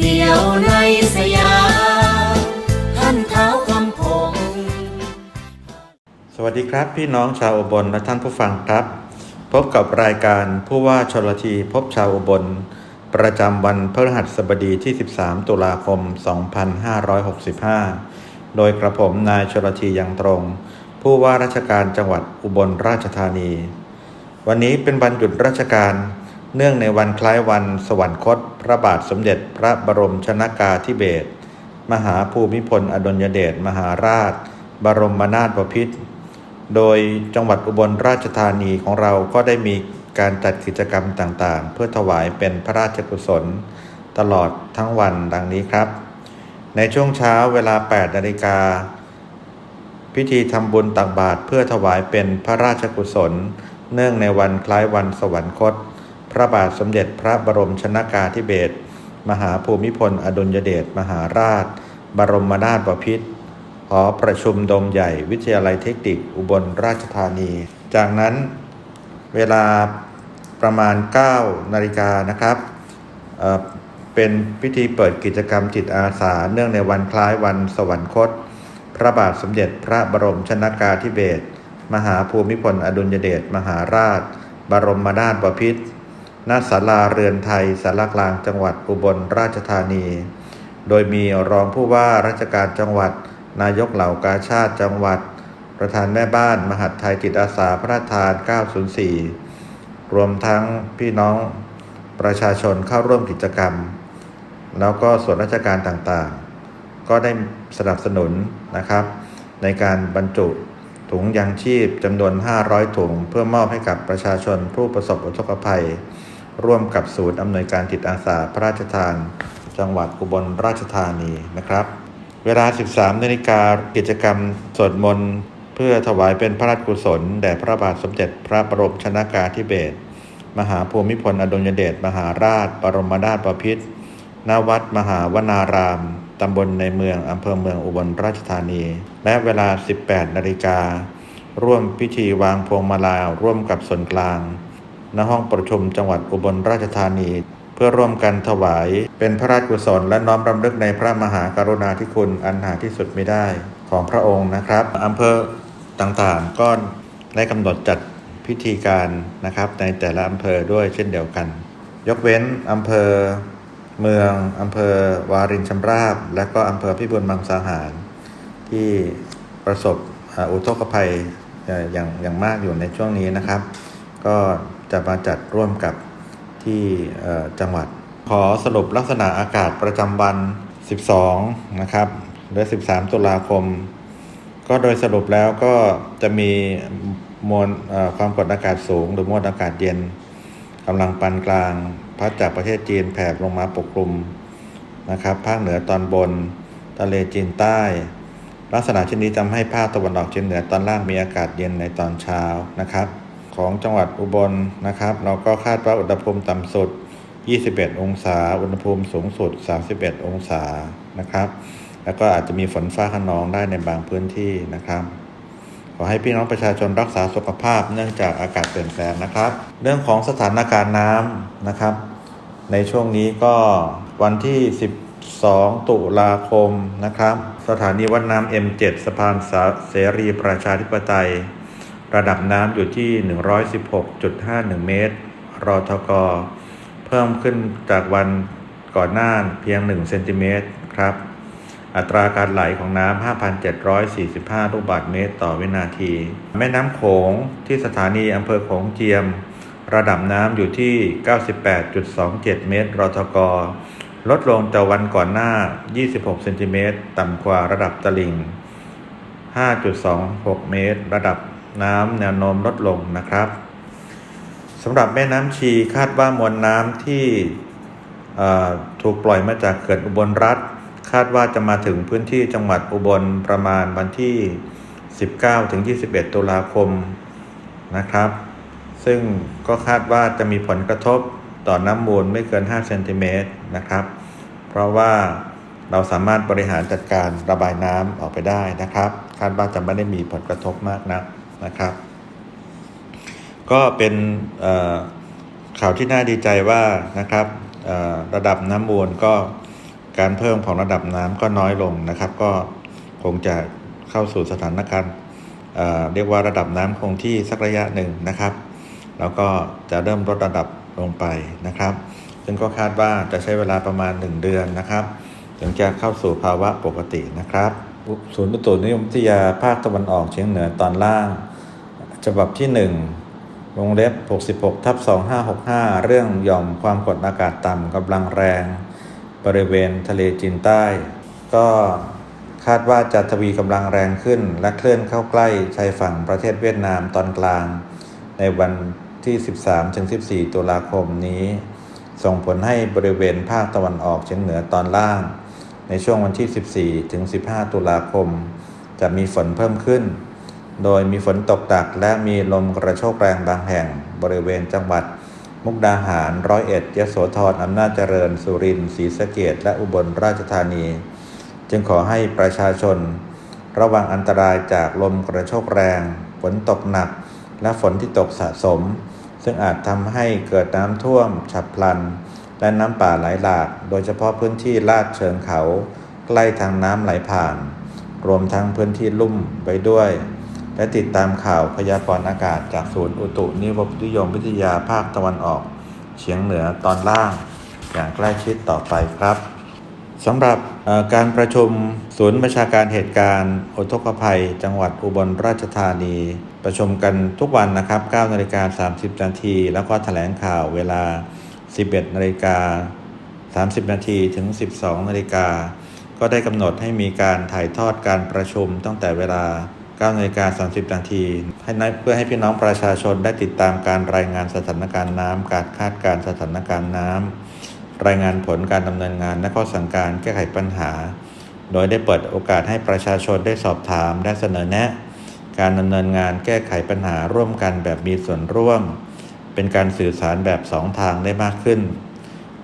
เดียวในสยามท่านเท้าคำพงสวัสดีครับ พี่น้องชาวอุบลและท่านผู้ฟังครับ พบกับรายการผู้ว่าชลทีพบชาวอุบล ประจำวันพฤหัสบดีที่ 13 ตุลาคม 2565 โดยกระผมนายชลทียังตรง ผู้ว่าราชการจังหวัดอุบลราชธานี วันนี้เป็นวันหยุดราชการ เนื่องในวันคล้ายวันสวรรคต พระบาทสมเด็จพระบรมชนากาธิเบศรมหาภูมิพลอดุลยเดชมหาราช บรมนาถบพิตรโดยจังหวัดอุบลราชธานีของเราก็ได้มีการจัดกิจกรรมต่างๆ เพื่อถวายเป็นพระราชกุศล ตลอดทั้งวันดังนี้ครับ ในช่วงเช้าเวลา 8 นาฬิกา พิธีทำบุญตักบาตรเพื่อถวายเป็นพระราชกุศล เนื่องในวันคล้ายวันสวรรคต พระบาทสมเด็จพระบรมชนากาธิเบศรมหาภูมิพล อดุลยเดชมหาราช บรมนาถบพิตรหอประชุมดมใหญ่วิทยาลัยเทคนิคอุบลราชธานี จากนั้นเวลาประมาณ 9 นาฬิกานะครับเเป็นพิธีเปิดกิจกรรมจิตอาสา เนื่องในวันคล้ายวันสวรรคต พระบาทสมเด็จพระบรมชนากาธิเบศรมหาภูมิพล อดุลยเดชมหาราช บรมนาถบพิตร ณศาลาเรือนไทยสารกลางจังหวัดอุบลราชธานี โดยมีรองผู้ว่าราชการจังหวัด นายกเหล่ากาชาติจังหวัด ประธานแม่บ้านมหัดไทยจิตอาสาพระราชทาน 904 รวมทั้งพี่น้องประชาชนเข้าร่วมกิจกรรม แล้วก็ส่วนราชการต่างๆ ก็ได้สนับสนุนนะครับ ในการบรรจุถุงยางชีพจำนวน 500 ถุง เพื่อมอบให้กับประชาชนผู้ประสบอุทกภัย ร่วมกับศูนย์อำนวยการจิตอาสาพระราชทาน จังหวัดอุบลราชธานีนะครับ เวลา 13นาฬิกากิจกรรมสวดมนต์เพื่อถวายเป็นพระราชกุศล แด่พระบาทสมเด็จพระบรมชนากาธิเบศรมหาภูมิพลอดุลยเดชมหาราช บรมนาถบพิตรณวัดมหาวนาราม ตำบลในเมือง อำเภอเมืองอุบลราชธานี และเวลา 18นาฬิกา ร่วมพิธีวางพวงมาลาร่วมกับส่วนกลาง ณห้องประชุมจังหวัดอุบลราชธานี เพื่อร่วมกันถวาย เป็นพระราชกุศลและน้อมรำลึกในพระมหากรุณาธิคุณอันหาที่สุดไม่ได้ของพระองค์นะครับอำเภอต่างๆก็ได้กำหนดจัดพิธีการนะครับในแต่ละอำเภอด้วยเช่นเดียวกัน ยกเว้นอำเภอเมืองอำเภอวารินชำราบ และก็อำเภอพิบูลมังสาหาร ที่ประสบอุทกภัยอย่างอย่างมากอยู่ในช่วงนี้นะครับ ก็ จะมาจัดร่วมกับที่จังหวัด ขอสรุปลักษณะอากาศประจำวัน 12 นะครับหรือ13 ตุลาคม ก็โดยสรุปแล้วก็จะมีมวลความกดอากาศสูง หรือมวลอากาศเย็นกำลังปานกลาง พัดจากประเทศจีนแผ่ลงมาปกคลุมนะครับภาคเหนือตอนบน ทะเลจีนใต้ ลักษณะเช่นนี้ทำให้ภาคตะวันออกเฉียงเหนือตอนล่างมีอากาศเย็นในตอนเช้านะครับ ของจังหวัดอุบลนะครับ เราก็คาดว่าอุณหภูมิต่ำสุด 21 องศา อุณหภูมิสูงสุด 31 องศานะครับ แล้วก็อาจจะมีฝนฟ้าขนองได้ในบางพื้นที่นะครับขอให้พี่น้องประชาชนรักษาสุขภาพเนื่องจากอากาศเปลี่ยนแปลงนะครับ เรื่องของสถานการณ์น้ำนะครับ ในช่วงนี้ก็วันที่ 12 ตุลาคมนะครับ สถานีวัดน้ำ M7 สะพานสาเสรีประชาธิปไตย ระดับน้ำอยู่ที่ 116.51 เมตร รอทกเพิ่มขึ้นจากวันก่อนหน้าเพียง 1 เซนติเมตรครับ อัตราการไหลของน้ำ 5,745 ลูกบาศก์เมตรต่อวินาที แม่น้ำโขงที่สถานีอำเภอโขงเจียม ระดับน้ำอยู่ที่ 98.27 เมตร รอทกลดลงจากวันก่อนหน้า 26 เซนติเมตร ต่ำกว่าระดับตลิ่ง 5.26 เมตร ระดับ น้ำแนวโน้มลดลงนะครับสำหรับแม่น้ำชีคาดว่ามวลน้ำที่ถูกปล่อยมาจากเขื่อนอุบลรัฐ คาดว่าจะมาถึงพื้นที่จังหวัดอุบลประมาณวันที่ 19ถึง21 ตุลาคมนะครับ ซึ่งก็คาดว่าจะมีผลกระทบต่อน้ำมูลไม่เกิน 5 เซนติเมตรนะครับ เพราะว่าเราสามารถบริหารจัดการระบายน้ำออกไปได้นะครับ คาดว่าจะไม่ได้มีผลกระทบมากนัก นะครับ ก็เป็นข่าวที่น่าดีใจว่านะครับระดับน้ำมูลก็การเพิ่มของระดับน้ำก็น้อยลงนะครับ ก็คงจะเข้าสู่สถานการณ์เอ่อเรียกว่าระดับน้ำคงที่สักระยะหนึ่งนะครับ แล้วก็จะเริ่มลดระดับลงไปนะครับ ซึ่งก็คาดว่าจะใช้เวลาประมาณ 1 เดือนนะครับ ถึงจะเข้าสู่ภาวะปกตินะครับ ศูนย์อุตุนิยมวิทยาภาคตะวันออกเฉียงเหนือตอนล่าง ฉบับที่ 1 วงเล็บ 66ทับ2565 เรื่องหย่อมความกดอากาศต่ำกำลังแรง บริเวณทะเลจีนใต้ ก็คาดว่าจะทวีกำลังแรงขึ้น และเคลื่อนเข้าใกล้ชายฝั่งประเทศเวียดนามตอนกลาง ในวันที่ 13-14 ตุลาคมนี้ ส่งผลให้บริเวณภาคตะวันออกเฉียงเหนือตอนล่าง ในช่วงวันที่ 14-15 ตุลาคม จะมีฝนเพิ่มขึ้น โดยมีฝนตกหนักและมีลมกระโชกแรงบางแห่งบริเวณจังหวัด มุกดาหารร้อยเอ็ดยโสธรอำนาจเจริญ สุรินทร์ศรีสะเกดและอุบลราชธานี จึงขอให้ประชาชน ระวังอันตรายจากลมกระโชกแรง ฝนตกหนัก และฝนที่ตกสะสม ซึ่งอาจทำให้เกิดน้ำท่วม ฉับพลัน และน้ำป่าไหลหลาก โดยเฉพาะพื้นที่ลาดเชิงเขา ใกล้ทางน้ำไหลผ่าน รวมทั้งพื้นที่ลุ่มไปด้วย และติดตามข่าวพยากรณ์อากาศจากศูนย์อุตุนิยมวิทยาภาคตะวันออก เฉียงเหนือตอนล่าง อย่างใกล้ชิดต่อไปครับสำหรับการประชุมศูนย์ประชาการเหตุการณ์อุทกภัย จังหวัดอุบลราชธานี ประชุมกันทุกวันนะครับ9นาฬิกา30 นาที แล้วก็แถลงข่าวเวลา 11นาฬิกา30 นาทีถึง 12นาฬิกาก็ได้กำหนดให้มีการถ่ายทอดการประชุมตั้งแต่เวลา 9นาฬิกา30 นาทีให้นัเพื่อให้พี่น้องประชาชนได้ติดตามการรายงานสถานการณ์น้ำการคาดการณ์สถานการณ์น้ำรายงานผลการดำเนินงานและข้อสั่งการแก้ไขปัญหา โดยได้เปิดโอกาสให้ประชาชนได้สอบถามและเสนอแนะ การดำเนินงานแก้ไขปัญหาร่วมกันแบบมีส่วนร่วม เป็นการสื่อสารแบบสองทางได้มากขึ้น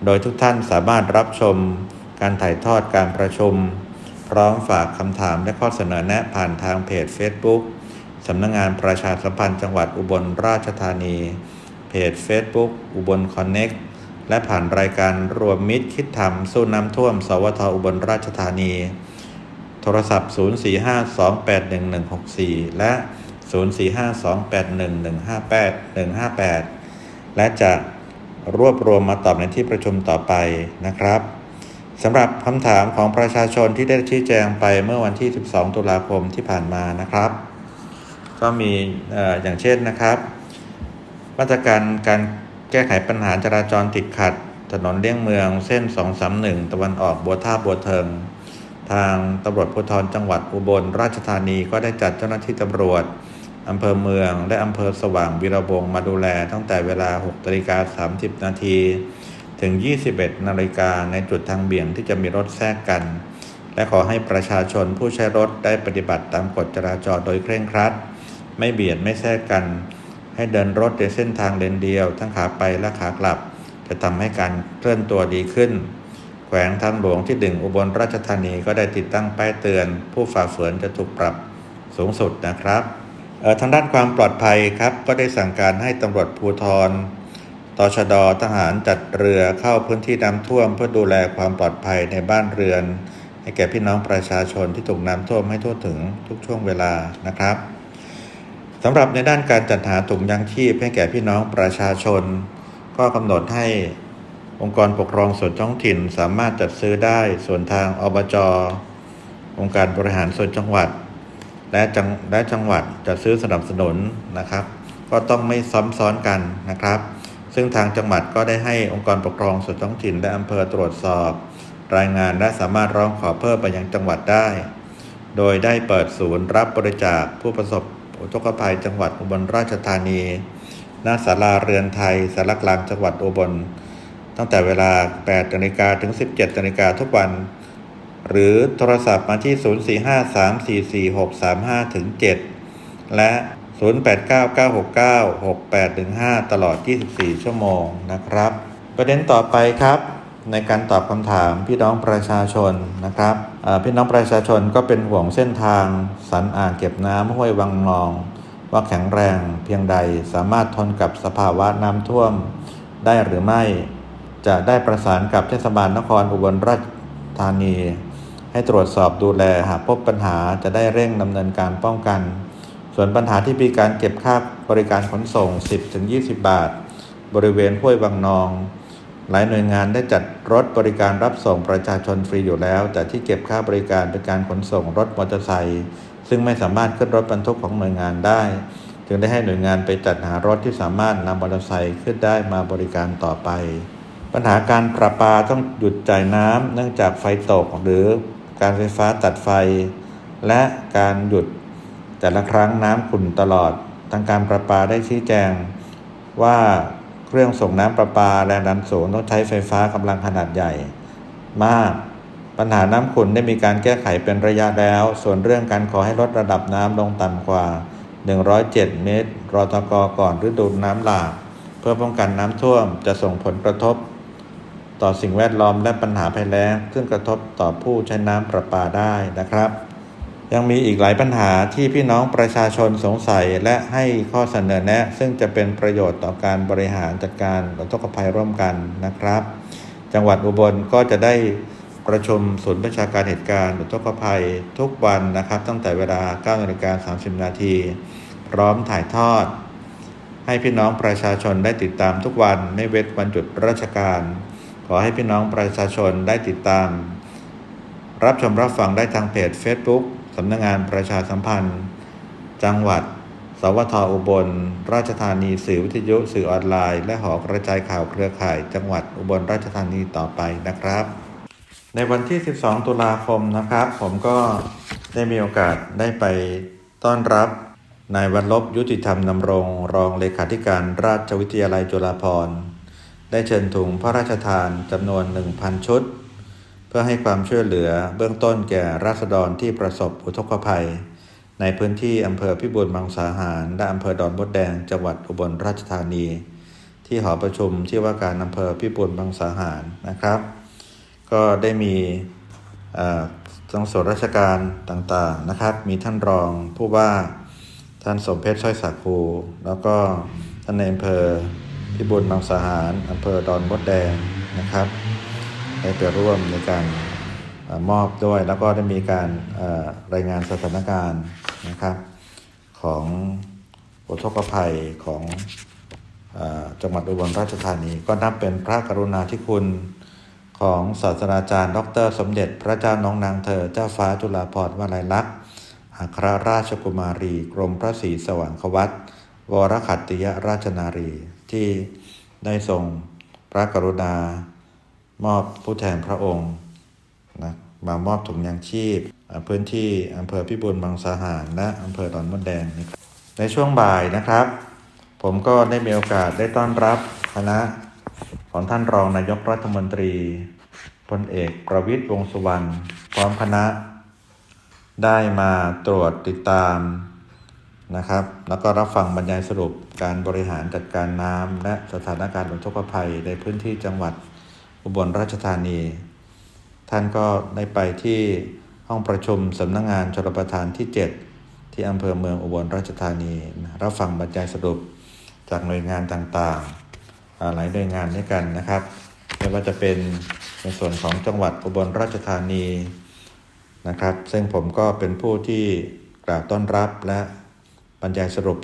โดยทุกท่านสามารถรับชม การถ่ายทอดการประชุม พร้อมฝากคำถามและข้อเสนอแนะผ่านทางเพจ Facebook สำนักงงานประชาสัมพันธ์จังหวัดอุบลราชธานี เพจ Facebook อุบลคอนเน็กและผ่านรายการรวมมิตรคิดธรรมสู้น้ำท่วม สวทอุบลราชธานี โทรศัพท์ 0452811164 และ 045281158158 และจะรวบรวมมาตอบในที่ประชุมต่อไปนะครับ สำหรับคำถามของประชาชนที่ได้ชี้แจงไปเมื่อวันที่ 12 ตุลาคมที่ผ่านมานะครับ ก็มีอย่างเช่นนะครับ มาตรการการแก้ไขปัญหาจราจรติดขัด ถนนเลี่ยงเมืองเส้น 231 ตะวันออกบัวท่าบัวเทิง ทางตำรวจภูธรจังหวัดอุบลราชธานีก็ได้จัดเจ้าหน้าที่ตำรวจอำเภอเมือง และอำเภอสว่างวีระวงมาดูแลตั้งแต่เวลา6นาฬิกา30 นาที ถึง 21 นาฬิกาในจุดทางเบี่ยงที่จะมีรถแทรกกัน และขอให้ประชาชนผู้ใช้รถได้ปฏิบัติตามกฎจราจรโดยเคร่งครัด ไม่เบียดไม่แทรกกัน ให้เดินรถในเส้นทางเลนเดียว ทั้งขาไปและขากลับ จะทำให้การเคลื่อนตัวดีขึ้น แขวงทางหลวงที่ดึงอุบลราชธานีก็ได้ติดตั้งป้ายเตือน ผู้ฝ่าฝืนจะถูกปรับสูงสุดนะครับออทางด้านความปลอดภัยครับก็ได้สั่งการให้ตำรวจภูธร ตชดทหารจัดเรือเข้าพื้นที่น้ำท่วม เพื่อดูแลความปลอดภัยในบ้านเรือน ให้แก่พี่น้องประชาชนที่ถูกน้ำท่วมให้ทั่วถึงทุกช่วงเวลานะครับสำหรับในด้านการจัดหาถุงยางชีพให้แก่พี่น้องประชาชน ก็กำหนดให้องค์กรปกครองส่วนท้องถิ่นสามารถจัดซื้อได้ส่วนทางอบจองค์การบริหารส่วนจังหวัด และจังและจังหวัดจะซื้อสนับสนุนนะครับ ก็ต้องไม่ซ้ำซ้อนกันนะครับ ซึ่งทางจังหวัดก็ได้ให้องค์กรปกครองส่วนท้องถิ่นและอำเภอตรวจสอบ รายงานและสามารถร้องขอเพิ่มไปยังจังหวัดได้ โดยได้เปิดศูนย์รับบริจาคผู้ประสบอุทกภัยจังหวัดอุบลราชธานีณศาลาเรือนไทยสารกลางจังหวัดอุบล ตั้งแต่เวลา 8นาฬิกาถึง 17นาฬิกาทุกวัน หรือโทรศัพท์มาที่ 045344635-7 และ 0899696815 ตลอด 24 ชั่วโมงนะครับ ประเด็นต่อไปครับในการตอบคำถามพี่น้องประชาชนนะครับพี่น้องประชาชนก็เป็นห่วงเส้นทางสันอ่างเก็บน้ำห้วยวังนอง ว่าแข็งแรงเพียงใดสามารถทนกับสภาวะน้ำท่วม ได้หรือไม่ จะได้ประสานกับเทศบาลนครอุบลราชธานี ให้ตรวจสอบดูแลหากพบปัญหาจะได้เร่งดำเนินการป้องกัน ส่วนปัญหาที่มีการเก็บค่าบริการขนส่ง 10-20 บาท บริเวณห้วยวังนอง หลายหน่วยงานได้จัดรถบริการรับส่งประชาชนฟรีอยู่แล้ว แต่ที่เก็บค่าบริการเป็นการขนส่งรถมอเตอร์ไซค์ซึ่งไม่สามารถขึ้นรถบรรทุกของหน่วยงานได้ จึงได้ให้หน่วยงานไปจัดหารถที่สามารถนำมอเตอร์ไซค์ขึ้นได้มาบริการต่อไป ปัญหาการประปาต้องหยุดจ่ายน้ำเนื่องจากไฟตกหรือการไฟฟ้าตัดไฟ และการหยุด แต่ละครั้งน้ำขุ่นตลอด ทางการประปาได้ชี้แจง ว่าเครื่องส่งน้ำประปาแรงดันสูงต้องใช้ไฟฟ้ากำลังขนาดใหญ่ มาก ปัญหาน้ำขุ่นได้มีการแก้ไขเป็นระยะแล้ว ส่วนเรื่องการขอให้ลดระดับน้ำลงต่ำกว่า 107 เมตรรอตกก่อนฤดูน้ำหลาก เพื่อป้องกันน้ำท่วมจะส่งผลกระทบ ต่อสิ่งแวดล้อมและปัญหาภัยแล้ง ซึ่งกระทบต่อผู้ใช้น้ำประปาได้นะครับ ยังมีอีกหลายปัญหาที่พี่น้องประชาชนสงสัยและให้ข้อเสนอแนะ ซึ่งจะเป็นประโยชน์ต่อการบริหารจัดการอุทกภัยร่วมกันนะครับ จังหวัดอุบลก็จะได้ประชุมศูนย์ประชาการเหตุการณ์อุทกภัยทุกวันนะครับ ตั้งแต่เวลา9นาฬิกา30 นาที พร้อมถ่ายทอด ให้พี่น้องประชาชนได้ติดตามทุกวันไม่เว้นวันหยุดราชการ ขอให้พี่น้องประชาชนได้ติดตาม รับชมรับฟังได้ทางเพจ Facebook สำนักงงานประชาสัมพันธ์ จังหวัด สวทอุบล ราชธานีสื่อวิทยุสื่อออนไลน์ และหอกระจายข่าวเครือข่าย จังหวัดอุบลราชธานีต่อไปนะครับ ในวันที่ 12 ตุลาคมนะครับ ผมก็ได้มีโอกาสได้ไปต้อนรับนายวันลบยุติธรรมนำรง รองเลขาธิการราชวิทยาลัยจุฬาภรณ์ ได้เชิญถุงพระราชทานจำนวน 1,000 ชุด เพื่อให้ความช่วยเหลือเบื้องต้นแก่ราษฎรที่ประสบอุทกภัย ในพื้นที่อำเภอพิบูลมังสาหาร และอำเภอดอนมดแดงจังหวัดอุบลราชธานี ที่หอประชุมที่ว่าการอำเภอพิบูลมังสาหารนะครับ ก็ได้มีอ่อทั้งส่วนราชการต่างๆนะครับ มีท่านรองผู้ว่าท่านสมเพชรสร้อยสักภูแล้วก็ท่านในอำเภอพิบูลมังสาหารอำเภอดอนมดแดงนะครับ ได้ไปร่วมในการอมอบด้วย แล้วก็ได้มีการรายงานสถานการณ์นะครับของอุทกภัยของอจังหวัดอุบลราชธานี ก็นับเป็นพระกรุณาธิคุณของศาสตราจารย์ ดร สมเด็จ พระเจ้าน้องนางเธอ เจ้าฟ้าจุฬาภรณ์วลัยลักษณ์อัครราชกุมารี กรมพระศรีสว่างควัตวรขัตติยราชนารี ที่ได้ทรงพระกรุณา มอบผู้แทนพระองค์นะมามอบถุงยางชีพ พื้นที่อำเภอพิบูลมังสาหารและอำเภอดอนมดแดงนะครับในช่วงบ่ายนะครับ ผมก็ได้มีโอกาสได้ต้อนรับคณะของท่านรองนายกรัฐมนตรีพลเอกประวิตยวงษ์สุวรรณพร้อมคณะ ได้มาตรวจติดตามนะครับ แล้วก็รับฟังบรรยายสรุปการบริหารจัดการน้ำและสถานการณ์อุทกภัยในพื้นที่จังหวัด อุบลราชธานี ท่านก็ได้ไปที่ห้องประชุมสำนักงงานชลประทานที่ 7 ที่อำเภอเมืองอุบลราชธานี รับฟังบรรยายสรุปจากหน่วยงานต่างๆ หลายหน่วยงานด้วยกันนะครับ ไม่ว่าจะเป็นในส่วนของจังหวัดอุบลราชธานีนะครับ ซึ่งผมก็เป็นผู้ที่กราบต้อนรับและบรรยายสรุป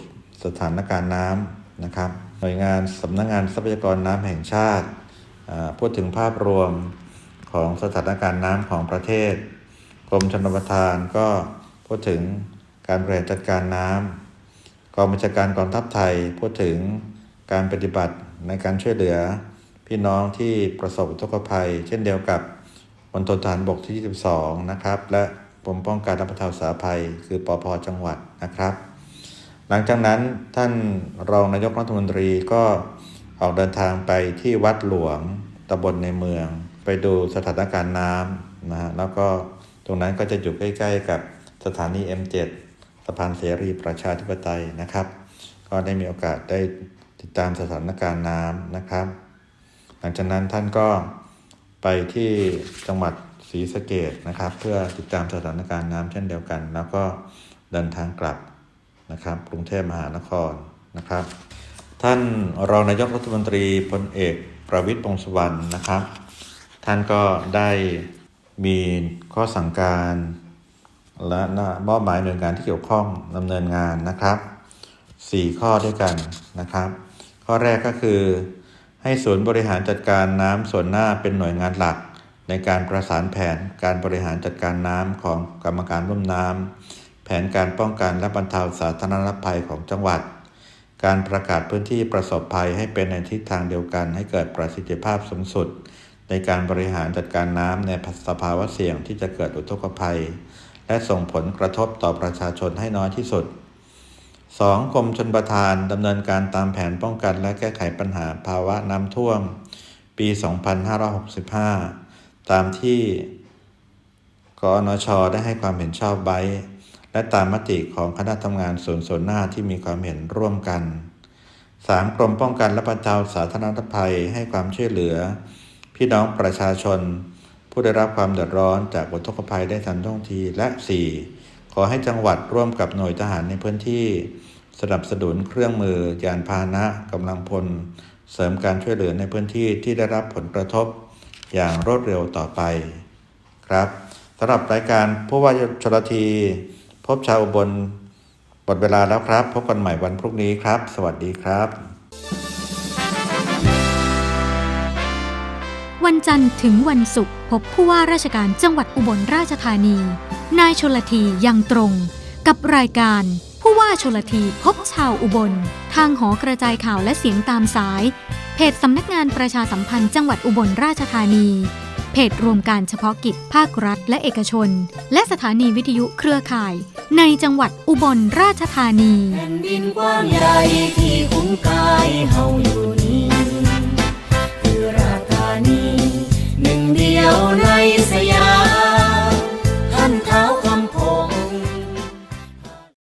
สถานการณ์น้ำนะครับ หน่วยงานสำนักงงานทรัพยากรน้ำแห่งชาติ พูดถึงภาพรวมของสถานการณ์น้ำของประเทศ กรมชนประทานก็พูดถึงการบริหารจัดการน้ำกองบัญชาการกองทัพไทย พูดถึงการปฏิบัติในการช่วยเหลือ พี่น้องที่ประสบอุทกภัย เช่นเดียวกับมณฑลทหารบกที่ 22 นะครับ และกรมป้องกันและบรรเทาสาภัย คือปอพจังหวัดนะครับ หลังจากนั้นท่านรองนายกรัฐมนตรีก็ ออกเดินทางไปที่วัดหลวงตำบลในเมือง ไปดูสถานการณ์น้ำนะฮะแล้วก็ตรงนั้นก็จะอยู่ใกล้ ๆ กับสถานี M7 สะพานเสรีประชาธิปไตยนะครับ ก็ได้มีโอกาสได้ติดตามสถานการณ์น้ำนะครับ หลังจากนั้นท่านก็ไปที่จังหวัดศรีสะเกดนะครับ เพื่อติดตามสถานการณ์น้ำเช่นเดียวกัน แล้วก็เดินทางกลับนะครับ กรุงเทพมหานครนะครับ ท่านรองนายกรัฐมนตรีพลเอกประวิตรวงษ์สุวรรณนะครับ ท่านก็ได้มีข้อสั่งการ และมอบหมายหน่วยงานที่เกี่ยวข้องดำเนินงานนะครับ 4 ข้อด้วยกันนะครับ ข้อแรกก็คือ ให้ศูนย์บริหารจัดการน้ำส่วนหน้าเป็นหน่วยงานหลัก ในการประสานแผนการบริหารจัดการน้ำของกรรมการร่วมน้ำแผนการป้องกันและบรรเทาสาธารณภัยของจังหวัด การประกาศพื้นที่ประสบภัยให้เป็นในทิศทางเดียวกันให้เกิดประสิทธิภาพสูงสุด ในการบริหารจัดการน้ำในสภาวะเสี่ยงที่จะเกิดอุทกภัย และส่งผลกระทบต่อประชาชนให้น้อยที่สุด 2. กรมชนประทานดำเนินการตามแผนป้องกันและแก้ไขปัญหาภาวะน้ำท่วม ปี 2565 ตามที่กอนชได้ให้ความเห็นชอบไว้ และตามมติของคณะทำงานส่วนส่วนหน้าที่มีความเห็นร่วมกัน 3. กรมป้องกันและบรรเทาสาธารณภัยให้ความช่วยเหลือ พี่น้องประชาชน ผู้ได้รับความเดือดร้อนจากอุทกภัยได้ทันท่วงทีและ 4. ขอให้จังหวัดร่วมกับหน่วยทหารในพื้นที่ สนับสนุนเครื่องมือ ยานพาหนะกำลังพล เสริมการช่วยเหลือในพื้นที่ที่ได้รับผลกระทบ อย่างรวดเร็วต่อไป ครับสำหรับรายการผู้ว่าชลที พบชาวอุบลหมดเวลาแล้วครับ พบกันใหม่วันพรุ่งนี้ครับ สวัสดีครับ วันจันทร์ถึงวันศุกร์พบผู้ว่าราชการจังหวัดอุบลราชธานี นายชลทียังตรง กับรายการผู้ว่าชลทีพบชาวอุบล ทางหอกระจายข่าวและเสียงตามสาย เพจสำนักงานประชาสัมพันธ์จังหวัดอุบลราชธานี เพจรวมการเฉพาะกิจภาครัฐและเอกชน และสถานีวิทยุเครือข่าย ในจังหวัดอุบลราชธานี แผ่นดินกว้างใหญ่ที่คุ้มกายเฮาอยู่